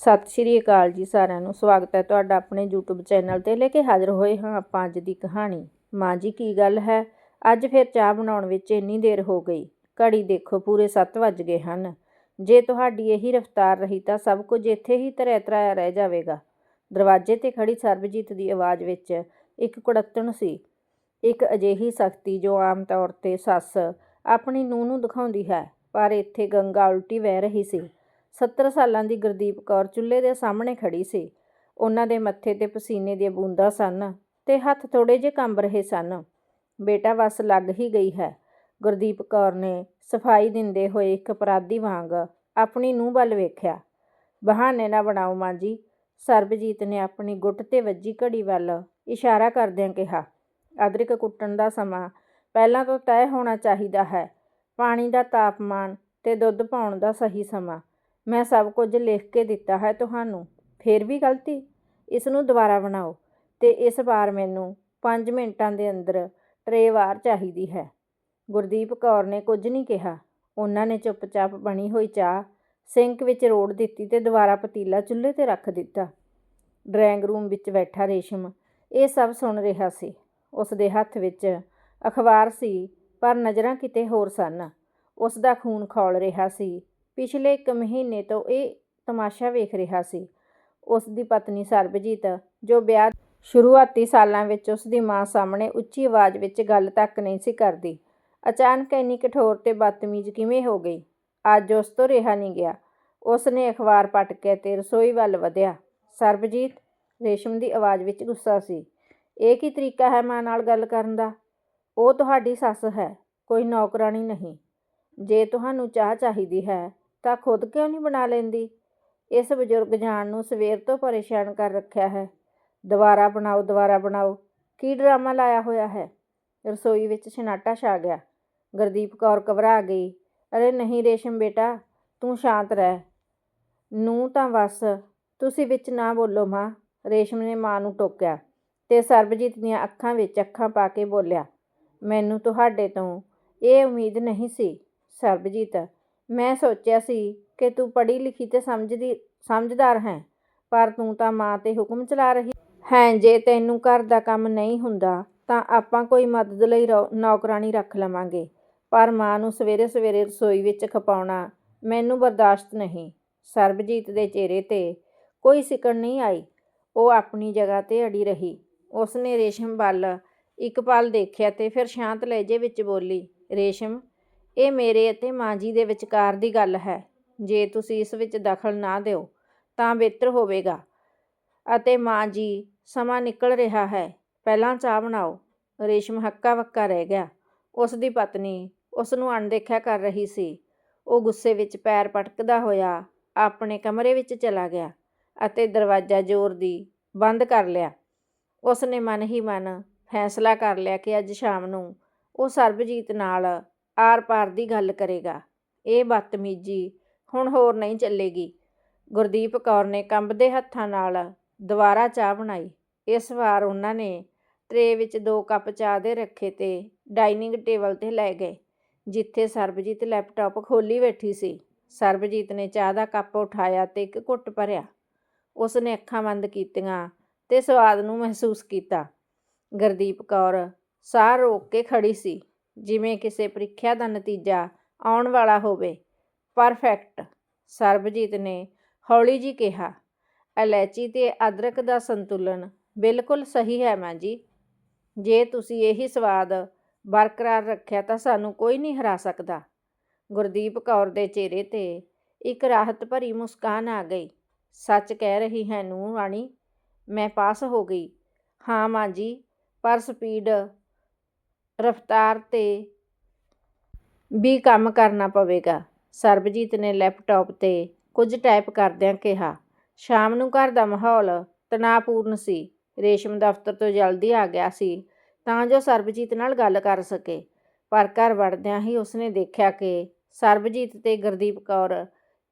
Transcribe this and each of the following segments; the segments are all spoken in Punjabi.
ਸਤਿ ਸ਼੍ਰੀ ਅਕਾਲ ਜੀ ਸਾਰਿਆਂ ਨੂੰ। ਸਵਾਗਤ ਹੈ ਤੁਹਾਡਾ ਆਪਣੇ YouTube ਚੈਨਲ ਤੇ ਲੈ ਕੇ ਹਾਜ਼ਰ ਹੋਏ ਹਾਂ ਆਪਾਂ ਅੱਜ ਦੀ ਕਹਾਣੀ। ਮਾਂ ਜੀ, ਕੀ ਗੱਲ ਹੈ? ਅੱਜ ਫਿਰ ਚਾਹ ਬਣਾਉਣ ਵਿੱਚ ਇੰਨੀ ਦੇਰ ਹੋ ਗਈ। ਘੜੀ ਦੇਖੋ, ਪੂਰੇ 7 ਵੱਜ ਗਏ ਹਨ। ਜੇ ਤੁਹਾਡੀ ਇਹੀ ਰਫ਼ਤਾਰ ਰਹੀ ਤਾਂ ਸਭ ਕੁਝ ਇੱਥੇ ਹੀ ਤਰੈ ਤਰਾਇਆ ਰਹਿ ਜਾਵੇਗਾ। ਦਰਵਾਜ਼ੇ ਤੇ ਖੜੀ ਸਰਬਜੀਤ ਦੀ ਆਵਾਜ਼ ਵਿੱਚ ਇੱਕ ਕੁੜੱਤਣ ਸੀ। ਇੱਕ ਅਜਿਹੀ ਸਖਤੀ ਜੋ ਆਮ ਤੌਰ ਤੇ ਸੱਸ ਆਪਣੀ ਨੂੰਹ ਨੂੰ ਦਿਖਾਉਂਦੀ ਹੈ, ਪਰ ਇੱਥੇ ਗੰਗਾ ਉਲਟੀ ਵਹਿ ਰਹੀ ਸੀ। 70 ਸਾਲਾਂ ਦੀ ਗੁਰਦੀਪ ਕੌਰ ਚੁੱਲ੍ਹੇ ਦੇ ਸਾਹਮਣੇ ਖੜੀ ਸੀ। ਉਹਨਾਂ ਦੇ ਮੱਥੇ ਤੇ ਪਸੀਨੇ ਦੀਆਂ ਬੂੰਦਾਂ ਸਨ ਤੇ ਹੱਥ ਥੋੜੇ ਜਿਹੇ ਕੰਬ ਰਹੇ ਸਨ। ਬੇਟਾ ਵਸ ਲੱਗ ਹੀ ਗਈ ਹੈ। ਗੁਰਦੀਪ ਕੌਰ ਨੇ ਸਫ਼ਾਈ ਦਿੰਦੇ ਹੋਏ ਇੱਕ ਅਪਰਾਧੀ ਵਾਂਗ ਆਪਣੀ ਨੂੰਹ ਵੱਲ ਵੇਖਿਆ। ਬਹਾਨੇ ਨਾ ਬਣਾਓ ਮਾਂ ਜੀ ਸਰਬਜੀਤ ਨੇ ਆਪਣੀ ਗੁੱਟ ਤੇ ਵੱਜੀ ਘੜੀ ਵੱਲ ਇਸ਼ਾਰਾ ਕਰਦਿਆਂ ਕਿਹਾ, ਅਦਰਕ ਕੁੱਟਣ ਦਾ ਸਮਾਂ ਪਹਿਲਾਂ ਤੋਂ ਤੈਅ ਹੋਣਾ ਚਾਹੀਦਾ ਹੈ। ਪਾਣੀ ਦਾ ਤਾਪਮਾਨ ਤੇ ਦੁੱਧ ਪਾਉਣ ਦਾ ਸਹੀ ਸਮਾਂ। ਮੈਂ ਸਭ ਕੁਝ ਲਿਖ ਕੇ ਦਿੱਤਾ ਹੈ ਤੁਹਾਨੂੰ। ਫਿਰ ਵੀ ਗਲਤੀ? ਇਸ ਨੂੰ ਦੁਬਾਰਾ ਬਣਾਓ ਤੇ ਇਸ ਵਾਰ ਮੈਨੂੰ 5 ਮਿੰਟਾਂ ਦੇ ਅੰਦਰ ਟਰੇ ਵਾਰ ਚਾਹੀਦੀ ਹੈ। ਗੁਰਦੀਪ ਕੌਰ ਨੇ ਕੁਝ ਨਹੀਂ ਕਿਹਾ। ਉਹਨਾਂ ਨੇ ਚੁੱਪਚਾਪ ਬਣੀ ਹੋਈ ਚਾਹ ਸਿੰਕ ਵਿੱਚ ਰੋੜ ਦਿੱਤੀ ਤੇ ਦੁਬਾਰਾ ਪਤੀਲਾ ਚੁੱਲ੍ਹੇ ਤੇ ਰੱਖ ਦਿੱਤਾ। ਡਰਾਇੰਗ ਰੂਮ ਵਿੱਚ ਬੈਠਾ ਰੇਸ਼ਮ ਇਹ ਸਭ ਸੁਣ ਰਿਹਾ ਸੀ। ਉਸ ਦੇ ਹੱਥ ਵਿੱਚ ਅਖਬਾਰ ਸੀ, ਪਰ ਨਜ਼ਰਾਂ ਕਿਤੇ ਹੋਰ ਸਨ। ਉਸ ਦਾ ਖੂਨ ਖੌਲ ਰਿਹਾ ਸੀ। ਪਿਛਲੇ ਇੱਕ ਮਹੀਨੇ ਤੋਂ ਇਹ ਤਮਾਸ਼ਾ ਵੇਖ ਰਿਹਾ ਸੀ। ਉਸ ਦੀ ਪਤਨੀ ਸਰਬਜੀਤ, ਜੋ ਵਿਆਹ ਸ਼ੁਰੂਆਤੀ ਸਾਲਾਂ ਵਿੱਚ ਉਸ ਦੀ ਮਾਂ ਸਾਹਮਣੇ ਉੱਚੀ ਆਵਾਜ਼ ਵਿੱਚ ਗੱਲ ਤੱਕ ਨਹੀਂ ਸੀ ਕਰਦੀ, ਅਚਾਨਕ ਇੰਨੀ ਕਠੋਰ ਤੇ ਬਦਤਮੀਜ਼ ਕਿਵੇਂ ਹੋ ਗਈ? ਅੱਜ ਉਸ ਤੋਂ ਰਿਹਾ ਨਹੀਂ ਗਿਆ। ਉਸ ਨੇ ਅਖਬਾਰ ਪਟ ਕੇ ਤੇ ਰਸੋਈ ਵੱਲ ਵਧਿਆ। ਸਰਬਜੀਤ, ਰੇਸ਼ਮ ਦੀ ਆਵਾਜ਼ ਵਿੱਚ ਗੁੱਸਾ ਸੀ। ਇਹ ਕੀ ਤਰੀਕਾ ਹੈ ਮਾਂ ਨਾਲ ਗੱਲ ਕਰਨ ਦਾ? ਉਹ ਤੁਹਾਡੀ ਸੱਸ ਹੈ, ਕੋਈ ਨੌਕਰਾਨੀ ਨਹੀਂ। ਜੇ ਤੁਹਾਨੂੰ ਚਾਹ ਚਾਹੀਦੀ ਹੈ ਤਾਂ ਖੁਦ ਕਿਉਂ ਨਹੀਂ ਬਣਾ ਲੈਂਦੀ? ਇਸ ਬਜ਼ੁਰਗ ਜਾਨ ਨੂੰ ਸਵੇਰ ਤੋਂ ਪਰੇਸ਼ਾਨ ਕਰ ਰੱਖਿਆ ਹੈ। ਦੁਬਾਰਾ ਬਣਾਓ ਦੁਬਾਰਾ ਬਣਾਓ। ਕੀ ਡਰਾਮਾ ਲਾਇਆ ਹੋਇਆ ਹੈ? ਰਸੋਈ ਵਿੱਚ ਛਨਾਟਾ ਛਾ ਗਿਆ। ਗੁਰਦੀਪ ਕੌਰ ਘਬਰਾ ਗਈ। ਅਰੇ ਨਹੀਂ ਰੇਸ਼ਮ ਬੇਟਾ, ਤੂੰ ਸ਼ਾਂਤ ਰਹਿ। ਨੂੰ ਤਾਂ ਬਸ ਤੁਸੀਂ ਵਿੱਚ ਨਾ ਬੋਲੋ ਮਾਂ। ਰੇਸ਼ਮ ਨੇ ਮਾਂ ਨੂੰ ਟੋਕਿਆ ਤੇ ਸਰਬਜੀਤ ਦੀਆਂ ਅੱਖਾਂ ਵਿੱਚ ਅੱਖਾਂ ਪਾ ਕੇ ਬੋਲਿਆ, ਮੈਨੂੰ ਤੁਹਾਡੇ ਤੋਂ ਇਹ ਉਮੀਦ ਨਹੀਂ ਸੀ, ਸਰਬਜੀਤ। ਮੈਂ ਸੋਚਿਆ ਸੀ ਕਿ ਤੂੰ ਪੜ੍ਹੀ ਲਿਖੀ ਤੇ ਸਮਝਦੀ, ਸਮਝਦਾਰ ਹੈ, ਪਰ ਤੂੰ ਤਾਂ ਮਾਂ ਤੇ ਹੁਕਮ ਚਲਾ ਰਹੀ ਹੈ। ਜੇ ਤੈਨੂੰ ਘਰ ਦਾ ਕੰਮ ਨਹੀਂ ਹੁੰਦਾ, ਤਾਂ ਆਪਾਂ ਕੋਈ ਮਦਦ ਲਈ ਨੌਕਰਾਨੀ ਰੱਖ ਲਵਾਂਗੇ। ਪਰ ਮਾਂ ਨੂੰ ਸਵੇਰੇ ਸਵੇਰੇ ਰਸੋਈ ਵਿੱਚ ਖਪਾਉਣਾ ਮੈਨੂੰ ਬਰਦਾਸ਼ਤ ਨਹੀਂ। ਸਰਬਜੀਤ ਦੇ ਚਿਹਰੇ ਤੇ ਕੋਈ ਸਿਕਣ ਨਹੀਂ ਆਈ। ਉਹ ਆਪਣੀ ਜਗ੍ਹਾ ਤੇ ਅੜੀ ਰਹੀ। ਉਸਨੇ ਰੇਸ਼ਮ ਵੱਲ ਇੱਕ ਪਲ ਦੇਖਿਆ ਤੇ ਫਿਰ ਸ਼ਾਂਤ ਲਹਿਜੇ ਵਿੱਚ ਬੋਲੀ, ਰੇਸ਼ਮ ਇਹ ਮੇਰੇ ਅਤੇ ਮਾਂ ਜੀ ਦੇ ਵਿਚਕਾਰ ਦੀ ਗੱਲ ਹੈ। ਜੇ ਤੁਸੀਂ ਇਸ ਵਿੱਚ ਦਖਲ ਨਾ ਦਿਓ, ਤਾਂ ਬਿਹਤਰ ਹੋਵੇਗਾ। ਅਤੇ ਮਾਂ ਜੀ, ਸਮਾਂ ਨਿਕਲ ਰਿਹਾ ਹੈ। ਪਹਿਲਾਂ ਚਾਹ ਬਣਾਓ। ਰੇਸ਼ਮ ਹੱਕਾ ਵੱਕਾ ਰਹਿ ਗਿਆ। ਉਸ ਦੀ ਪਤਨੀ ਉਸ ਨੂੰ ਅਣਦੇਖਿਆ ਕਰ ਰਹੀ ਸੀ। ਉਹ ਗੁੱਸੇ ਵਿੱਚ ਪੈਰ ਪਟਕਦਾ ਹੋਇਆ ਆਪਣੇ ਕਮਰੇ ਵਿੱਚ ਚਲਾ ਗਿਆ ਅਤੇ ਦਰਵਾਜ਼ਾ ਜ਼ੋਰ ਦੀ ਬੰਦ ਕਰ ਲਿਆ। ਉਸ ਨੇ ਮਨ ਹੀ ਮਨ ਫੈਸਲਾ ਕਰ ਲਿਆ ਕਿ ਅੱਜ ਸ਼ਾਮ ਨੂੰ ਉਹ ਸਰਬਜੀਤ ਨਾਲ ਆਰ-ਪਾਰ ਦੀ ਗੱਲ ਕਰੇਗਾ। ਇਹ ਬਦਤਮੀਜੀ ਹੁਣ ਹੋਰ ਨਹੀਂ ਚੱਲੇਗੀ। ਗੁਰਦੀਪ ਕੌਰ ਨੇ ਕੰਬਦੇ ਹੱਥਾਂ ਨਾਲ ਦੁਬਾਰਾ ਚਾਹ ਬਣਾਈ। ਇਸ ਵਾਰ ਉਹਨਾਂ ਨੇ ਟਰੇ ਵਿੱਚ ਦੋ ਕੱਪ ਚਾਹ ਦੇ ਰੱਖੇ ਤੇ ਡਾਈਨਿੰਗ ਟੇਬਲ ਤੇ ਲੈ ਗਏ, ਜਿੱਥੇ ਸਰਬਜੀਤ ਲੈਪਟਾਪ ਖੋਲੀ ਬੈਠੀ ਸੀ। ਸਰਬਜੀਤ ਨੇ ਚਾਹ ਦਾ ਕੱਪ ਉਠਾਇਆ ਤੇ ਇੱਕ ਘੁੱਟ ਭਰਿਆ। ਉਸ ਨੇ ਅੱਖਾਂ ਬੰਦ ਕੀਤੀਆਂ ਤੇ ਸਵਾਦ ਨੂੰ ਮਹਿਸੂਸ ਕੀਤਾ। ਗੁਰਦੀਪ ਕੌਰ ਸਾਹ ਰੋਕ ਕੇ ਖੜੀ ਸੀ। ਜਿਵੇਂ ਕਿਸੇ ਪ੍ਰੀਖਿਆ ਦਾ ਨਤੀਜਾ ਆਉਣ ਵਾਲਾ ਹੋਵੇ। ਪਰਫੈਕਟ, ਸਰਬਜੀਤ ਨੇ ਹੌਲੀ ਜੀ ਕਿਹਾ। ਇਲਾਇਚੀ ਤੇ ਅਦਰਕ ਦਾ ਸੰਤੁਲਨ ਬਿਲਕੁਲ ਸਹੀ ਹੈ ਮਾਂ ਜੀ। ਜੇ ਤੁਸੀਂ ਇਹੀ ਸਵਾਦ ਬਰਕਰਾਰ ਰੱਖਿਆ ਤਾਂ ਸਾਨੂੰ ਕੋਈ ਨਹੀਂ ਹਰਾ ਸਕਦਾ। ਗੁਰਦੀਪ ਕੌਰ ਦੇ ਚਿਹਰੇ ਤੇ ਇੱਕ ਰਾਹਤ ਭਰੀ ਮੁਸਕਾਨ ਆ ਗਈ। ਸੱਚ ਕਹਿ ਰਹੀ ਹੈ ਨੂੰ ਰਾਣੀ, ਮੈਂ ਪਾਸ ਹੋ ਗਈ। ਹਾਂ ਮਾਂ ਜੀ, ਪਰ ਸਪੀਡ ਰਫਤਾਰ ਤੇ ਵੀ ਕੰਮ ਕਰਨਾ ਪਵੇਗਾ। ਸਰਬਜੀਤ ਨੇ ਲੈਪਟਾਪ ਤੇ ਕੁਝ ਟਾਈਪ ਕਰਦਿਆਂ ਕਿਹਾ, ਸ਼ਾਮ ਨੂੰ ਘਰ ਦਾ ਮਾਹੌਲ ਤਣਾਅਪੂਰਨ ਸੀ। ਰੇਸ਼ਮ ਦਫ਼ਤਰ ਤੋਂ ਜਲਦੀ ਆ ਗਿਆ ਸੀ, ਤਾਂ ਜੋ ਸਰਬਜੀਤ ਨਾਲ ਗੱਲ ਕਰ ਸਕੇ। ਪਰ ਘਰ ਵੜਦਿਆਂ ਹੀ ਉਸਨੇ ਦੇਖਿਆ ਕਿ ਸਰਬਜੀਤ ਤੇ ਗੁਰਦੀਪ ਕੌਰ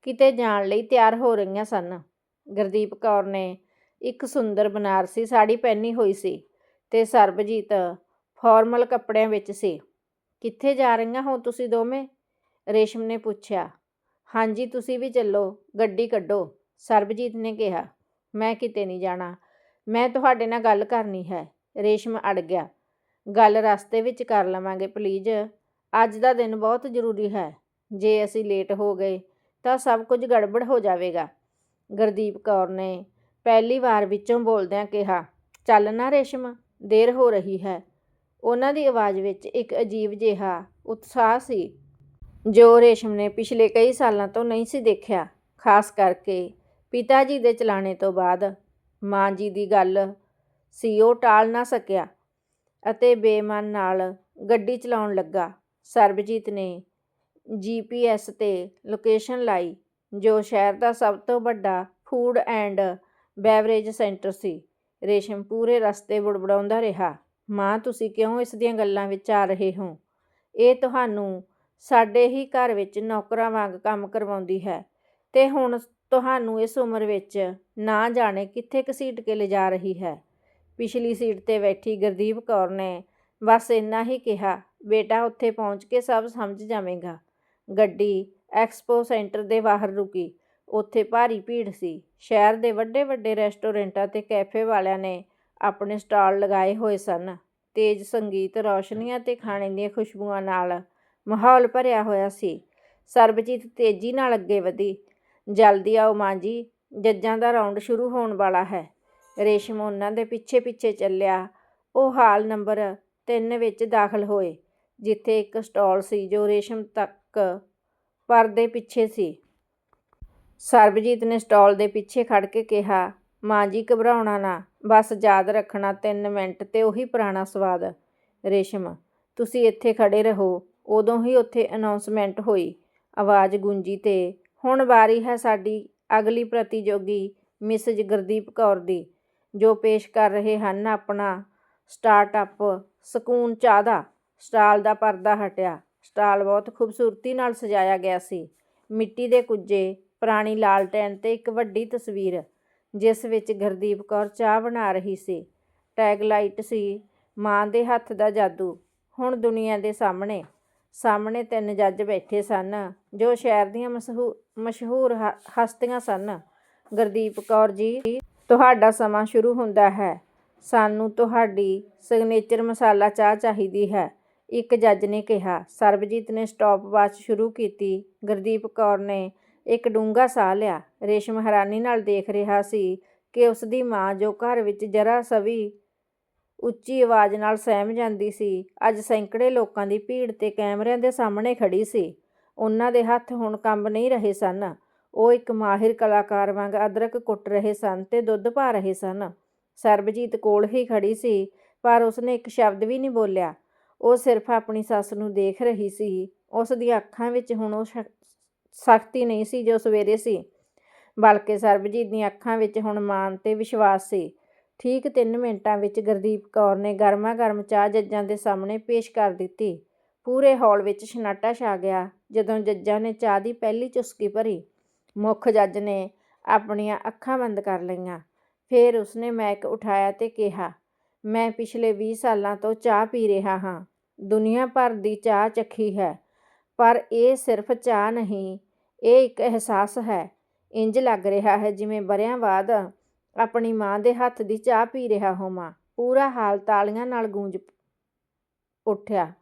ਕਿਤੇ ਜਾਣ ਲਈ ਤਿਆਰ ਹੋ ਰਹੀਆਂ ਸਨ। ਗੁਰਦੀਪ ਕੌਰ ਨੇ ਇੱਕ ਸੁੰਦਰ ਬਨਾਰਸੀ ਸਾੜੀ ਪਹਿਨੀ ਹੋਈ ਸੀ ਤੇ ਸਰਬਜੀਤ ਫਾਰਮਲ ਕੱਪੜਿਆਂ ਵਿੱਚ ਸੀ। ਕਿੱਥੇ ਜਾ ਰਹੀਆਂ ਹੋ ਤੁਸੀਂ ਦੋਵੇਂ? ਰੇਸ਼ਮ ਨੇ ਪੁੱਛਿਆ। ਹਾਂਜੀ, ਤੁਸੀਂ ਵੀ ਚੱਲੋ, ਗੱਡੀ ਕੱਢੋ, ਸਰਬਜੀਤ ਨੇ ਕਿਹਾ। ਮੈਂ ਕਿਤੇ ਨਹੀਂ ਜਾਣਾ, ਮੈਂ ਤੁਹਾਡੇ ਨਾਲ ਗੱਲ ਕਰਨੀ ਹੈ, ਰੇਸ਼ਮ ਅੜ ਗਿਆ। ਗੱਲ ਰਸਤੇ ਵਿੱਚ ਕਰ ਲਵਾਂਗੇ, ਪਲੀਜ਼। ਅੱਜ ਦਾ ਦਿਨ ਬਹੁਤ ਜ਼ਰੂਰੀ ਹੈ। ਜੇ ਅਸੀਂ ਲੇਟ ਹੋ ਗਏ, ਤਾਂ ਸਭ ਕੁਝ ਗੜਬੜ ਹੋ ਜਾਵੇਗਾ, ਗੁਰਦੀਪ ਕੌਰ ਨੇ ਪਹਿਲੀ ਵਾਰ ਵਿੱਚੋਂ ਬੋਲਦਿਆਂ ਕਿਹਾ। ਚੱਲ ਨਾ ਰੇਸ਼ਮ, ਦੇਰ ਹੋ ਰਹੀ ਹੈ। ਉਹਨਾਂ ਦੀ ਆਵਾਜ਼ ਵਿੱਚ ਇੱਕ ਅਜੀਬ ਜਿਹਾ ਉਤਸ਼ਾਹ ਸੀ, ਜੋ ਰੇਸ਼ਮ ਨੇ ਪਿਛਲੇ ਕਈ ਸਾਲਾਂ ਤੋਂ ਨਹੀਂ ਸੀ ਦੇਖਿਆ, ਖਾਸ ਕਰਕੇ ਪਿਤਾ ਜੀ ਦੇ ਚਲਾਣੇ ਤੋਂ ਬਾਅਦ। ਮਾਂ ਜੀ ਦੀ ਗੱਲ ਸੀ, ਉਹ ਟਾਲ ਨਾ ਸਕਿਆ ਅਤੇ ਬੇਮਨ ਨਾਲ ਗੱਡੀ ਚਲਾਉਣ ਲੱਗਾ। ਸਰਬਜੀਤ ਨੇ ਜੀਪੀਐਸ ਤੇ ਲੋਕੇਸ਼ਨ ਲਾਈ, ਜੋ ਸ਼ਹਿਰ ਦਾ ਸਭ ਤੋਂ ਵੱਡਾ ਫੂਡ ਐਂਡ ਬੈਵਰੇਜ ਸੈਂਟਰ ਸੀ। ਰੇਸ਼ਮ ਪੂਰੇ ਰਸਤੇ ਬੁੜਬੜਾਉਂਦਾ ਰਿਹਾ। ਮਾਂ, ਤੁਸੀਂ ਕਿਉਂ ਇਸ ਦੀਆਂ ਗੱਲਾਂ ਵਿੱਚ ਆ ਰਹੇ ਹੋ? ਇਹ ਤੁਹਾਨੂੰ ਸਾਡੇ ਹੀ ਘਰ ਵਿੱਚ ਨੌਕਰਾਂ ਵਾਂਗ ਕੰਮ ਕਰਵਾਉਂਦੀ ਹੈ ਤੇ ਹੁਣ ਤੁਹਾਨੂੰ ਇਸ ਉਮਰ ਵਿੱਚ ਨਾ ਜਾਣੇ ਕਿੱਥੇ ਘਸੀਟ ਕੇ ਲਿਜਾ ਰਹੀ ਹੈ? ਪਿਛਲੀ ਸੀਟ ਤੇ ਬੈਠੀ ਗੁਰਦੀਪ ਕੌਰ ਨੇ ਬਸ ਇੰਨਾ ਹੀ ਕਿਹਾ, ਬੇਟਾ, ਉੱਥੇ ਪਹੁੰਚ ਕੇ ਸਭ ਸਮਝ ਜਾਵੇਗਾ। ਗੱਡੀ ਐਕਸਪੋ ਸੈਂਟਰ ਦੇ ਬਾਹਰ ਰੁਕੀ। ਉੱਥੇ ਭਾਰੀ ਭੀੜ ਸੀ। ਸ਼ਹਿਰ ਦੇ ਵੱਡੇ ਵੱਡੇ ਰੈਸਟੋਰੈਂਟਾਂ ਤੇ ਕੈਫੇ ਵਾਲਿਆਂ ਨੇ ਆਪਣੇ ਸਟਾਲ ਲਗਾਏ ਹੋਏ ਸਨ। ਤੇਜ਼ ਸੰਗੀਤ ਰੌਸ਼ਨੀਆਂ ਤੇ ਖਾਣੇ ਦੀਆਂ ਖੁਸ਼ਬੂਆਂ ਨਾਲ ਮਾਹੌਲ ਭਰਿਆ ਹੋਇਆ ਸੀ। ਸਰਬਜੀਤ ਤੇਜ਼ੀ ਨਾਲ ਅੱਗੇ ਵਧੀ। ਜਲਦੀ ਆਓ ਮਾਂ ਜੀ, ਜੱਜਾਂ ਦਾ ਰਾਉਂਡ ਸ਼ੁਰੂ ਹੋਣ ਵਾਲਾ ਹੈ ਰੇਸ਼ਮ ਉਹਨਾਂ ਦੇ ਪਿੱਛੇ ਪਿੱਛੇ ਚੱਲਿਆ। ਉਹ ਹਾਲ ਨੰਬਰ 3 ਵਿੱਚ ਦਾਖਲ ਹੋਏ, ਜਿੱਥੇ ਇੱਕ ਸਟਾਲ ਸੀ ਜੋ ਰੇਸ਼ਮ ਤੱਕ ਪਰਦੇ ਪਿੱਛੇ ਸੀ। ਸਰਬਜੀਤ ਨੇ ਸਟਾਲ ਦੇ ਪਿੱਛੇ ਖੜ ਕੇ ਕਿਹਾ, ਮਾਂ ਜੀ, ਘਬਰਾਉਣਾ ਨਾ। ਬਸ ਯਾਦ ਰੱਖਣਾ 3 ਮਿੰਟ ਤੇ ਉਹੀ ਪੁਰਾਣਾ ਸਵਾਦ, ਰੇਸ਼ਮ। ਤੁਸੀਂ ਇੱਥੇ ਖੜੇ ਰਹੋ। ਉਦੋਂ ਹੀ ਉੱਥੇ ਅਨਾਉਂਸਮੈਂਟ ਹੋਈ। ਆਵਾਜ਼ ਗੂੰਜੀ ਤੇ, ਹੁਣ ਵਾਰੀ ਹੈ ਸਾਡੀ ਅਗਲੀ ਪ੍ਰਤੀਯੋਗੀ ਮਿਸਜ ਗੁਰਦੀਪ ਕੌਰ ਦੀ, ਜੋ ਪੇਸ਼ ਕਰ ਰਹੇ ਹਨ ਆਪਣਾ ਸਟਾਰਟਅਪ ਸਕੂਨ ਚਾਹ ਦਾ ਸਟਾਲ ਦਾ ਪਰਦਾ ਹਟਿਆ। ਸਟਾਲ ਬਹੁਤ ਖੂਬਸੂਰਤੀ ਨਾਲ ਸਜਾਇਆ ਗਿਆ ਸੀ। ਮਿੱਟੀ ਦੇ ਕੁੱਜੇ, ਪੁਰਾਣੀ ਲਾਲਟੈਨ ਤੇ ਇੱਕ ਵੱਡੀ ਤਸਵੀਰ। ਜਿਸ ਵਿੱਚ ਗੁਰਦੀਪ ਕੌਰ ਚਾਹ ਬਣਾ ਰਹੀ ਸੀ। ਟੈਗਲਾਈਟ ਸੀ, ਮਾਂ ਦੇ ਹੱਥ ਦਾ ਜਾਦੂ। ਹੁਣ ਦੁਨੀਆ ਦੇ ਸਾਹਮਣੇ ਸਾਹਮਣੇ ਤਿੰਨ ਜੱਜ ਬੈਠੇ ਸਨ, ਜੋ ਸ਼ਹਿਰ ਦੀਆਂ ਮਸ਼ਹੂ- ਮਸ਼ਹੂਰ ਹ- ਹਸਤੀਆਂ ਸਨ। ਗੁਰਦੀਪ ਕੌਰ ਜੀ, ਤੁਹਾਡਾ ਸਮਾਂ ਸ਼ੁਰੂ ਹੁੰਦਾ ਹੈ। ਸਾਨੂੰ ਤੁਹਾਡੀ ਸਿਗਨੇਚਰ ਮਸਾਲਾ ਚਾਹ ਚਾਹੀਦੀ ਹੈ। ਇੱਕ ਜੱਜ ਨੇ ਕਿਹਾ, ਸਰਬਜੀਤ ਨੇ ਸਟਾਪ ਵਾਚ ਸ਼ੁਰੂ ਕੀਤੀ। ਗੁਰਦੀਪ ਕੌਰ ਨੇ ਇੱਕ ਡੂੰਘਾ ਸਾਹ ਲਿਆ। ਰੇਸ਼ਮ ਹੈਰਾਨੀ ਨਾਲ ਦੇਖ ਰਿਹਾ ਸੀ ਕਿ ਉਸ ਦੀ ਮਾਂ ਜੋ ਘਰ ਵਿੱਚ ਜਰਾ ਸਵੀ ਉੱਚੀ ਆਵਾਜ਼ ਨਾਲ ਸਹਿਮ ਜਾਂਦੀ ਸੀ, ਅੱਜ ਸੈਂਕੜੇ ਲੋਕਾਂ ਦੀ ਭੀੜ ਤੇ ਕੈਮਰਿਆਂ ਦੇ ਸਾਹਮਣੇ ਖੜੀ ਸੀ। ਉਹਨਾਂ ਦੇ ਹੱਥ ਹੁਣ ਕੰਬ ਨਹੀਂ ਰਹੇ ਸਨ। ਉਹ ਇੱਕ ਮਾਹਿਰ ਕਲਾਕਾਰ ਵਾਂਗ ਅਦਰਕ ਕੁੱਟ ਰਹੇ ਸਨ ਤੇ ਦੁੱਧ ਪਾ ਰਹੇ ਸਨ। ਸਰਬਜੀਤ ਕੋਲ ਹੀ ਖੜੀ ਸੀ, ਪਰ ਉਸਨੇ ਇੱਕ ਸ਼ਬਦ ਵੀ ਨਹੀਂ ਬੋਲਿਆ। ਉਹ ਸਿਰਫ ਆਪਣੀ ਸੱਸ ਨੂੰ ਦੇਖ ਰਹੀ ਸੀ। ਉਸ ਦੀਆਂ ਅੱਖਾਂ ਵਿੱਚ ਹੁਣ ਉਹ ਸਖਤੀ ਨਹੀਂ ਸੀ ਜੋ ਸਵੇਰੇ ਸੀ, ਬਲਕਿ ਸਰਬਜੀਤ ਦੀਆਂ ਅੱਖਾਂ ਵਿੱਚ ਹੁਣ ਮਾਣ ਤੇ ਵਿਸ਼ਵਾਸ ਸੀ। ਠੀਕ 3 ਮਿੰਟਾਂ ਵਿੱਚ ਗੁਰਦੀਪ ਕੌਰ ਨੇ ਗਰਮਾ ਗਰਮ ਚਾਹ ਜੱਜਾਂ ਦੇ ਸਾਹਮਣੇ ਪੇਸ਼ ਕਰ ਦਿੱਤੀ। ਪੂਰੇ ਹਾਲ ਵਿੱਚ ਸਨਾਟਾ ਛਾ ਗਿਆ, ਜਦੋਂ ਜੱਜਾਂ ਨੇ ਚਾਹ ਦੀ ਪਹਿਲੀ ਚੁਸਕੀ ਭਰੀ। ਮੁੱਖ ਜੱਜ ਨੇ ਆਪਣੀਆਂ ਅੱਖਾਂ ਬੰਦ ਕਰ ਲਈਆਂ। ਫਿਰ ਉਸਨੇ ਮੈਕ ਉਠਾਇਆ ਤੇ ਕਿਹਾ, ਮੈਂ ਪਿਛਲੇ 20 ਸਾਲਾਂ ਤੋਂ ਚਾਹ ਪੀ ਰਿਹਾ ਹਾਂ। ਦੁਨੀਆ ਭਰ ਦੀ ਚਾਹ ਚੱਖੀ ਹੈ, ਪਰ ਇਹ ਸਿਰਫ ਚਾਹ ਨਹੀਂ ਇਹ ਇੱਕ ਅਹਿਸਾਸ ਹੈ। ਇੰਜ ਲੱਗ ਰਿਹਾ ਹੈ ਜਿਵੇਂ ਬਰਿਆਂ ਬਾਅਦ ਆਪਣੀ ਮਾਂ ਦੇ ਹੱਥ ਦੀ ਚਾਹ ਪੀ ਰਿਹਾ ਹੋਵਾਂ। ਪੂਰਾ ਹਾਲ ਤਾਲੀਆਂ ਨਾਲ ਗੂੰਜ ਉੱਠਿਆ।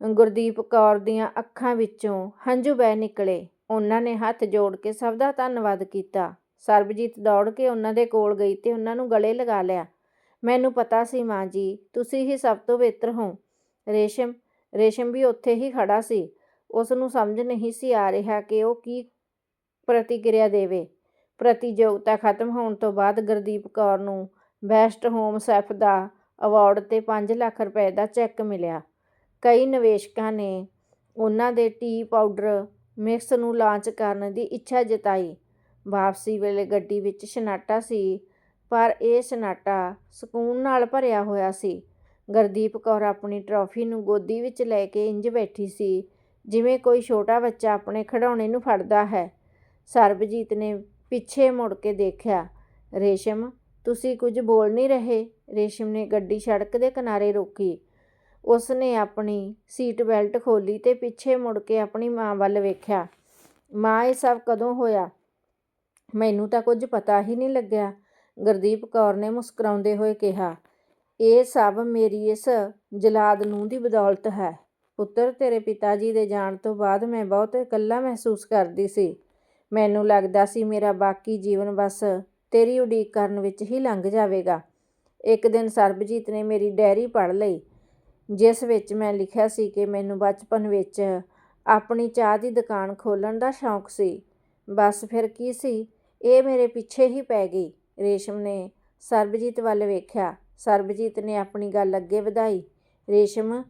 ਗੁਰਦੀਪ ਕੌਰ ਦੀਆਂ ਅੱਖਾਂ ਵਿੱਚੋਂ ਹੰਝੂ ਬਹਿ ਨਿਕਲੇ। ਉਹਨਾਂ ਨੇ ਹੱਥ ਜੋੜ ਕੇ ਸਭ ਦਾ ਧੰਨਵਾਦ ਕੀਤਾ। ਸਰਬਜੀਤ ਦੌੜ ਕੇ ਉਹਨਾਂ ਦੇ ਕੋਲ ਗਈ ਤੇ ਉਹਨਾਂ ਨੂੰ ਗਲੇ ਲਗਾ ਲਿਆ। ਮੈਨੂੰ ਪਤਾ ਸੀ ਮਾਂ ਜੀ, ਤੁਸੀਂ ਹੀ ਸਭ ਤੋਂ ਬਿਹਤਰ ਹੋ। ਰੇਸ਼ਮ ਰੇਸ਼ਮ ਵੀ ਉੱਥੇ ਹੀ ਖੜਾ ਸੀ। ਉਸ ਨੂੰ ਸਮਝ ਨਹੀਂ ਸੀ ਆ ਰਿਹਾ ਕਿ ਉਹ ਕੀ ਪ੍ਰਤੀਕਿਰਿਆ ਦੇਵੇ। ਪ੍ਰਤੀਯੋਗਤਾ ਖਤਮ ਹੋਣ ਤੋਂ ਬਾਅਦ ਗੁਰਦੀਪ ਕੌਰ ਨੂੰ ਬੈਸਟ ਹੋਮ ਸ਼ੈਫ ਦਾ ਅਵਾਰਡ ਤੇ 5 ਲੱਖ ਰੁਪਏ ਦਾ ਚੈੱਕ ਮਿਲਿਆ। ਕਈ ਨਿਵੇਸ਼ਕਾਂ ਨੇ ਉਹਨਾਂ ਦੇ ਟੀ ਪਾਊਡਰ ਮਿਕਸ ਨੂੰ ਲਾਂਚ ਕਰਨ ਦੀ ਇੱਛਾ ਜਤਾਈ। ਵਾਪਸੀ ਵੇਲੇ ਗੱਡੀ ਵਿੱਚ ਸਨਾਟਾ ਸੀ, ਪਰ ਇਹ ਸਨਾਟਾ ਸਕੂਨ ਨਾਲ ਭਰਿਆ ਹੋਇਆ ਸੀ। ਗੁਰਦੀਪ ਕੌਰ ਆਪਣੀ ਟਰੋਫੀ ਨੂੰ ਗੋਦੀ ਵਿੱਚ ਲੈ ਕੇ ਇੰਜ ਬੈਠੀ ਸੀ ਜਿਵੇਂ ਕੋਈ ਛੋਟਾ ਬੱਚਾ ਆਪਣੇ ਖਿਡੌਣੇ ਨੂੰ ਫੜਦਾ ਹੈ। ਸਰਬਜੀਤ ਨੇ ਪਿੱਛੇ ਮੁੜ ਕੇ ਦੇਖਿਆ, ਰੇਸ਼ਮ, ਤੁਸੀਂ ਕੁਝ ਬੋਲ ਨਹੀਂ ਰਹੇ? ਰੇਸ਼ਮ ਨੇ ਗੱਡੀ ਸੜਕ ਦੇ ਕਿਨਾਰੇ ਰੋਕੀ। ਉਸ ਨੇ ਆਪਣੀ ਸੀਟ ਬੈਲਟ ਖੋਲੀ ਤੇ ਪਿੱਛੇ ਮੁੜ ਕੇ ਆਪਣੀ ਮਾਂ ਵੱਲ ਵੇਖਿਆ। ਮਾਂ, ਇਹ ਸਭ ਕਦੋਂ ਹੋਇਆ? ਮੈਨੂੰ ਤਾਂ ਕੁਝ ਪਤਾ ਹੀ ਨਹੀਂ ਲੱਗਿਆ। ਗੁਰਦੀਪ ਕੌਰ ਨੇ ਮੁਸਕਰਾਉਂਦੇ ਹੋਏ ਕਿਹਾ, ਇਹ ਸਭ ਮੇਰੀ ਇਸ ਜਲਾਦ ਨੂੰ ਦੀ ਬਦੌਲਤ ਹੈ। ਪੁੱਤਰ ਤੇਰੇ ਪਿਤਾ ਜੀ ਦੇ ਜਾਣ ਤੋਂ ਬਾਅਦ ਮੈਂ ਬਹੁਤ ਇਕੱਲਾ ਮਹਿਸੂਸ ਕਰਦੀ ਸੀ। ਮੈਨੂੰ ਲੱਗਦਾ ਸੀ ਮੇਰਾ ਬਾਕੀ ਜੀਵਨ ਬਸ ਤੇਰੀ ਉਡੀਕ ਕਰਨ ਵਿੱਚ ਹੀ ਲੰਘ ਜਾਵੇਗਾ। ਇੱਕ ਦਿਨ ਸਰਬਜੀਤ ਨੇ ਮੇਰੀ ਡਾਇਰੀ ਪੜ੍ਹ ਲਈ, ਜਿਸ ਵਿੱਚ ਮੈਂ ਲਿਖਿਆ ਸੀ ਕਿ ਮੈਨੂੰ ਬਚਪਨ ਵਿੱਚ ਆਪਣੀ ਚਾਹ ਦੀ ਦੁਕਾਨ ਖੋਲ੍ਹਣ ਦਾ ਸ਼ੌਂਕ ਸੀ। ਬਸ ਫਿਰ ਕੀ ਸੀ? ਇਹ ਮੇਰੇ ਪਿੱਛੇ ਹੀ ਪੈ ਗਈ। ਰੇਸ਼ਮ ਨੇ ਸਰਬਜੀਤ ਵੱਲ ਵੇਖਿਆ। ਸਰਬਜੀਤ ਨੇ ਆਪਣੀ ਗੱਲ ਅੱਗੇ ਵਧਾਈ। ਰੇਸ਼ਮ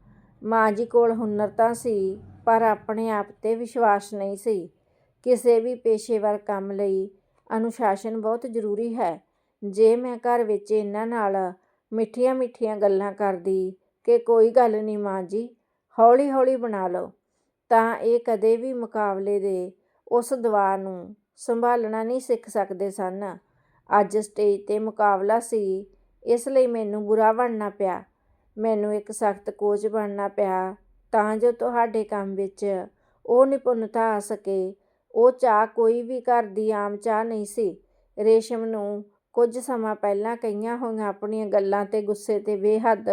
ਮਾਂ ਜੀ ਕੋਲ ਹੁਨਰ ਤਾਂ ਸੀ, ਪਰ ਆਪਣੇ ਆਪ ਤੇ ਵਿਸ਼ਵਾਸ ਨਹੀਂ ਸੀ। ਕਿਸੇ ਵੀ ਪੇਸ਼ੇਵਰ ਕੰਮ ਲਈ ਅਨੁਸ਼ਾਸਨ ਬਹੁਤ ਜ਼ਰੂਰੀ ਹੈ। ਜੇ ਮੈਂ ਘਰ ਵਿੱਚ ਇਹਨਾਂ ਨਾਲ ਮਿੱਠੀਆਂ ਮਿੱਠੀਆਂ ਗੱਲਾਂ ਕਰਦੀ ਕਿ ਕੋਈ ਗੱਲ ਨਹੀਂ ਮਾਂ ਜੀ ਹੌਲੀ ਹੌਲੀ ਬਣਾ ਲਓ, ਤਾਂ ਇਹ ਕਦੇ ਵੀ ਮੁਕਾਬਲੇ ਦੇ ਉਸ ਦਵਾ ਨੂੰ ਸੰਭਾਲਣਾ ਨਹੀਂ ਸਿੱਖ ਸਕਦੇ ਸਨ। ਅੱਜ ਸਟੇਜ ਤੇ ਮੁਕਾਬਲਾ ਸੀ, ਇਸ ਲਈ ਮੈਨੂੰ ਬੁਰਾ ਬਣਨਾ ਪਿਆ। ਮੈਨੂੰ ਇੱਕ ਸਖਤ ਕੋਚ ਬਣਨਾ ਪਿਆ, ਤਾਂ ਜੋ ਤੁਹਾਡੇ ਕੰਮ ਵਿੱਚ ਉਹ ਨਿਪੁੰਨਤਾ ਆ ਸਕੇ। ਉਹ ਚਾਹ ਕੋਈ ਵੀ ਘਰ ਦੀ ਆਮ ਚਾਹ ਨਹੀਂ ਸੀ। ਰੇਸ਼ਮ ਨੂੰ ਕੁਝ ਸਮਾਂ ਪਹਿਲਾਂ ਕਈਆਂ ਹੋਈਆਂ ਆਪਣੀਆਂ ਗੱਲਾਂ ਤੇ ਗੁੱਸੇ ਤੇ ਬੇਹੱਦ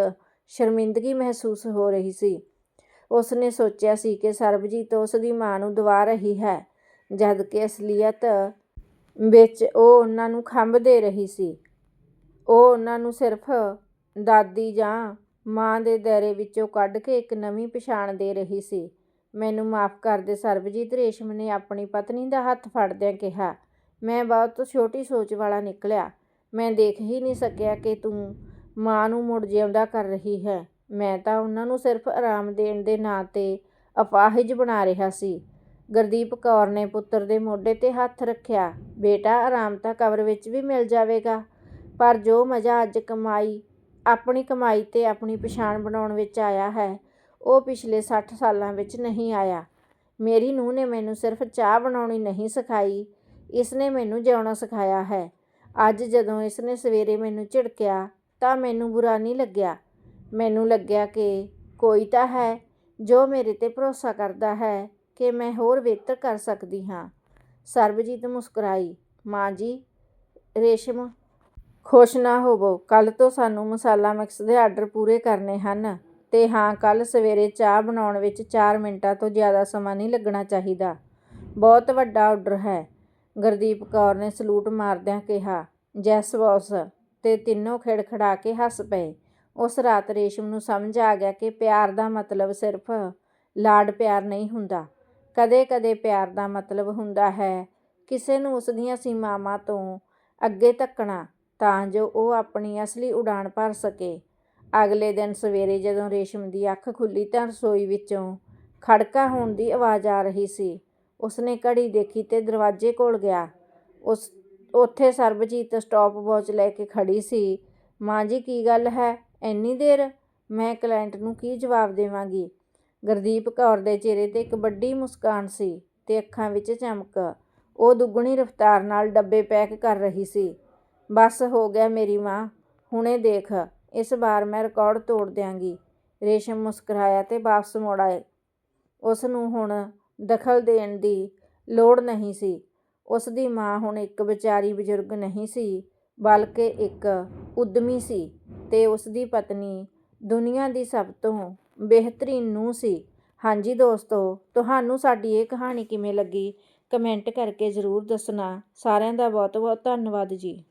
ਸ਼ਰਮਿੰਦਗੀ ਮਹਿਸੂਸ ਹੋ ਰਹੀ ਸੀ। ਉਸ ਨੇ ਸੋਚਿਆ ਸੀ ਕਿ ਸਰਬਜੀਤ ਉਸ ਦੀ ਮਾਂ ਨੂੰ ਦਵਾ ਰਹੀ ਹੈ, ਜਦ ਕਿ ਅਸਲੀਅਤ ਵਿੱਚ ਉਹ ਉਹਨਾਂ ਨੂੰ ਖੰਭ ਦੇ ਰਹੀ ਸੀ। ਉਹ ਉਹਨਾਂ ਨੂੰ ਸਿਰਫ ਦਾਦੀ ਜਾਂ ਮਾਂ ਦੇ ਦਾਇਰੇ ਵਿੱਚੋਂ ਕੱਢ ਕੇ ਇੱਕ ਨਵੀਂ ਪਛਾਣ ਦੇ ਰਹੀ ਸੀ। ਮੈਨੂੰ ਮਾਫ ਕਰ ਦੇ ਸਰਬਜੀਤ ਰੇਸ਼ਮ ਨੇ ਆਪਣੀ ਪਤਨੀ ਦਾ ਹੱਥ ਫੜਦਿਆਂ ਕਿਹਾ। ਮੈਂ ਬਹੁਤ ਛੋਟੀ ਸੋਚ ਵਾਲਾ ਨਿਕਲਿਆ। ਮੈਂ ਦੇਖ ਹੀ ਨਹੀਂ ਸਕਿਆ ਕਿ ਤੂੰ ਮਾਂ ਨੂੰ ਮੁੜ ਜਿਉਂਦਾ ਕਰ ਰਹੀ ਹੈ। ਮੈਂ ਤਾਂ ਉਹਨਾਂ ਨੂੰ ਸਿਰਫ ਆਰਾਮ ਦੇਣ ਦੇ ਨਾਂ ਤੇ ਅਪਾਹਿਜ ਬਣਾ ਰਿਹਾ ਸੀ। ਗੁਰਦੀਪ ਕੌਰ ਨੇ ਪੁੱਤਰ ਦੇ ਮੋਢੇ ਤੇ ਹੱਥ ਰੱਖਿਆ। ਬੇਟਾ, ਆਰਾਮ ਤਾਂ ਕਬਰ ਵਿੱਚ ਵੀ ਮਿਲ ਜਾਵੇਗਾ। ਪਰ ਜੋ ਮਜ਼ਾ ਅੱਜ ਕਮਾਈ ਆਪਣੀ ਕਮਾਈ ਤੇ ਆਪਣੀ ਪਛਾਣ ਬਣਾਉਣ ਵਿੱਚ ਆਇਆ ਹੈ। ਉਹ ਪਿਛਲੇ 60 ਸਾਲਾਂ ਵਿੱਚ ਨਹੀਂ ਆਇਆ। ਮੇਰੀ ਨੂੰਹ ਨੇ ਮੈਨੂੰ ਸਿਰਫ ਚਾਹ ਬਣਾਉਣੀ ਨਹੀਂ ਸਿਖਾਈ। ਇਸ ਨੇ ਮੈਨੂੰ ਜਿਉਣਾ ਸਿਖਾਇਆ ਹੈ। ਅੱਜ ਜਦੋਂ ਇਸ ਨੇ ਸਵੇਰੇ ਮੈਨੂੰ ਝਿੜਕਿਆ ਤਾਂ ਮੈਨੂੰ ਬੁਰਾ ਨਹੀਂ ਲੱਗਿਆ। ਮੈਨੂੰ ਲੱਗਿਆ ਕਿ ਕੋਈ ਤਾਂ ਹੈ ਜੋ ਮੇਰੇ ਤੇ ਭਰੋਸਾ ਕਰਦਾ ਹੈ ਕਿ ਮੈਂ ਹੋਰ ਬਿਹਤਰ ਕਰ ਸਕਦੀ ਹਾਂ। ਸਰਬਜੀਤ ਮੁਸਕਰਾਈ। ਮਾਂ ਜੀ, ਰੇਸ਼ਮ ਖੁਸ਼ ਨਾ ਹੋਵੋ ਕੱਲ ਤੋਂ ਸਾਨੂੰ ਮਸਾਲਾ ਮਿਕਸ ਦੇ ਆਰਡਰ ਪੂਰੇ ਕਰਨੇ ਹਨ। ਤੇ ਹਾਂ ਕੱਲ ਸਵੇਰੇ ਚਾਹ ਬਣਾਉਣ ਵਿੱਚ 4 ਮਿੰਟਾਂ ਤੋਂ ਜ਼ਿਆਦਾ ਸਮਾਂ ਨਹੀਂ ਲੱਗਣਾ ਚਾਹੀਦਾ। ਬਹੁਤ ਵੱਡਾ ਆਰਡਰ ਹੈ, ਗੁਰਦੀਪ ਕੌਰ ਨੇ ਸਲੂਟ ਮਾਰਦਿਆਂ ਕਿਹਾ। ਜੈਸ ਬੌਸ, ਤੇ ਤਿੰਨੋਂ ਖਿੜਖੜਾ ਕੇ ਹੱਸ ਪਏ। ਉਸ ਰਾਤ ਰੇਸ਼ਮ ਨੂੰ ਸਮਝ ਆ ਗਿਆ ਕਿ ਪਿਆਰ ਦਾ ਮਤਲਬ ਸਿਰਫ ਲਾਡ ਪਿਆਰ ਨਹੀਂ ਹੁੰਦਾ। ਕਦੇ-ਕਦੇ ਪਿਆਰ ਦਾ ਮਤਲਬ ਹੁੰਦਾ ਹੈ, ਕਿਸੇ ਨੂੰ ਉਸ ਦੀਆਂ ਸੀਮਾਵਾਂ ਤੋਂ ਅੱਗੇ ਧੱਕਣਾ। ਤਾਂ ਜੋ ਉਹ ਆਪਣੀ ਅਸਲੀ ਉਡਾਣ ਭਰ ਸਕੇ। ਅਗਲੇ ਦਿਨ ਸਵੇਰੇ ਜਦੋਂ ਰੇਸ਼ਮ ਦੀ ਅੱਖ ਖੁੱਲੀ ਤਾਂ ਰਸੋਈ ਵਿੱਚੋਂ ਖੜਕਾ ਹੋਣ ਦੀ ਆਵਾਜ਼ ਆ ਰਹੀ ਸੀ, ਉਸਨੇ ਘੜੀ ਦੇਖੀ ਤੇ ਦਰਵਾਜ਼ੇ ਕੋਲ ਗਿਆ। ਉਸ, ਉੱਥੇ ਸਰਬਜੀਤ ਸਟਾਪ ਵਾਚ ਲੈ ਕੇ ਖੜੀ ਸੀ। ਮਾਂ ਜੀ, ਕੀ ਗੱਲ ਹੈ? ਇੰਨੀ ਦੇਰ? ਮੈਂ ਕਲਾਇੰਟ ਨੂੰ ਕੀ ਜਵਾਬ ਦੇਵਾਂਗੀ? ਗੁਰਦੀਪ ਕੌਰ ਦੇ ਚਿਹਰੇ ਤੇ ਇੱਕ ਵੱਡੀ ਮੁਸਕਾਨ ਸੀ ਤੇ ਅੱਖਾਂ ਵਿੱਚ ਚਮਕ। ਉਹ ਦੁੱਗਣੀ ਰਫ਼ਤਾਰ ਨਾਲ ਡੱਬੇ ਪੈਕ ਕਰ ਰਹੀ ਸੀ। ਬਸ ਹੋ ਗਿਆ ਮੇਰੀ ਮਾਂ। ਹੁਣੇ ਦੇਖ, ਇਸ ਵਾਰ ਮੈਂ ਰਿਕਾਰਡ ਤੋੜ ਦਿਆਂਗੀ। ਰੇਸ਼ਮ ਮੁਸਕਰਾਇਆ ਤੇ ਵਾਪਸ ਮੁੜ ਆਏ। ਉਸ ਨੂੰ ਹੁਣ ਦਖਲ ਦੇਣ ਦੀ ਲੋੜ ਨਹੀਂ ਸੀ। ਉਸ ਦੀ ਮਾਂ ਹੁਣ ਇੱਕ ਵਿਚਾਰੀ ਬਜ਼ੁਰਗ ਨਹੀਂ ਸੀ, ਬਲਕਿ ਇੱਕ ਉਦਮੀ ਸੀ ਤੇ ਉਸ ਦੀ ਪਤਨੀ ਦੁਨੀਆ ਦੀ ਸਭ ਤੋਂ ਬਿਹਤਰੀਨ ਨੂੰਹ ਸੀ। ਹਾਂਜੀ ਦੋਸਤੋ, ਤੁਹਾਨੂੰ ਸਾਡੀ ਇਹ ਕਹਾਣੀ ਕਿਵੇਂ ਲੱਗੀ? ਕਮੈਂਟ ਕਰਕੇ ਜ਼ਰੂਰ ਦੱਸਣਾ। ਸਾਰਿਆਂ ਦਾ ਬਹੁਤ ਬਹੁਤ ਧੰਨਵਾਦ ਜੀ।